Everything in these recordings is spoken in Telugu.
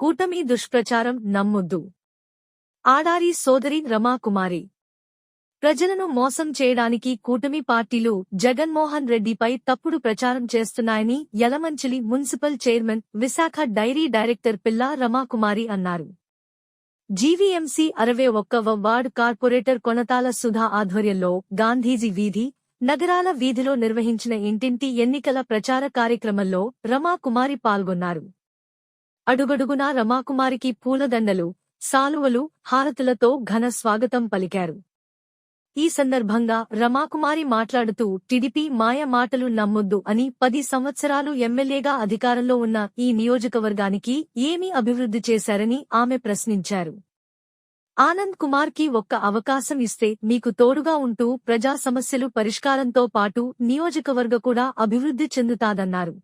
కూటమి దుష్ప్రచారం నమ్మొద్దు. ఆడారి సోదరి రమాకుమారి. ప్రజలను మోసం చేయడానికి కూటమి పార్టీలు జగన్మోహన్ రెడ్డిపై తప్పుడు ప్రచారం చేస్తున్నాయని Yelamanchili municipal chairman Visakha dairy director Pilla Ramakumari అన్నారు. జీవీఎంసీ అరవై ఒక్కవ వార్డ్ కార్పొరేటర్ కొనతాల సుధా ఆధ్వర్యంలో గాంధీజీ వీధి నగరాల వీధిలో నిర్వహించిన ఇంటింటి ఎన్నికల ప్రచార కార్యక్రమంలో రమాకుమారి పాల్గొన్నారు. అడుగడుగునా రమాకుమారికి పూలదండలు సాలువలు హారతులతో ఘన స్వాగతం పలికారు. ఈ సందర్భంగా రమాకుమారి మాట్లాడుతూ టిడిపి మాయ మాటలు నమ్మొద్దు అని పది సంవత్సరాలు ఎమ్మెల్యేగా అధికారంలో ఉన్న ఈ నియోజకవర్గానికి ఏమి అభివృద్ధి చేశారని ఆమె ప్రశ్నించారు. ఆనంద్ కుమార్కి ఒక్క అవకాశం ఇస్తే మీకు తోడుగా ఉంటూ ప్రజా సమస్యలు పరిష్కారంతో పాటు నియోజకవర్గ కూడా అభివృద్ధి చెందుతాదన్నారు.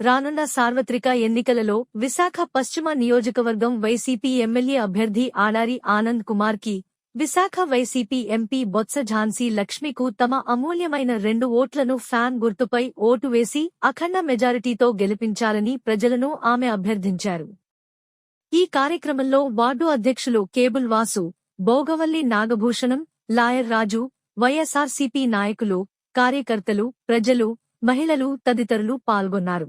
రానున్న సార్వత్రిక ఎన్నికలలో విశాఖ పశ్చిమ నియోజకవర్గం వైసీపీ ఎమ్మెల్యే అభ్యర్థి ఆడారి ఆనంద్ కుమార్కి విశాఖ వైసీపీ ఎంపీ బొత్స ఝాన్సీ లక్ష్మికు తమ అమూల్యమైన రెండు ఓట్లను ఫ్యాన్ గుర్తుపై ఓటు వేసి అఖండ మెజారిటీతో గెలిపించాలని ప్రజలను ఆమె అభ్యర్థించారు. ఈ కార్యక్రమంలో వార్డు అధ్యక్షులు cable Vasu Bhogavalli Nagabhushanam lawyer Raju YSRCP నాయకులు కార్యకర్తలు ప్రజలు మహిళలు తదితరులు పాల్గొన్నారు.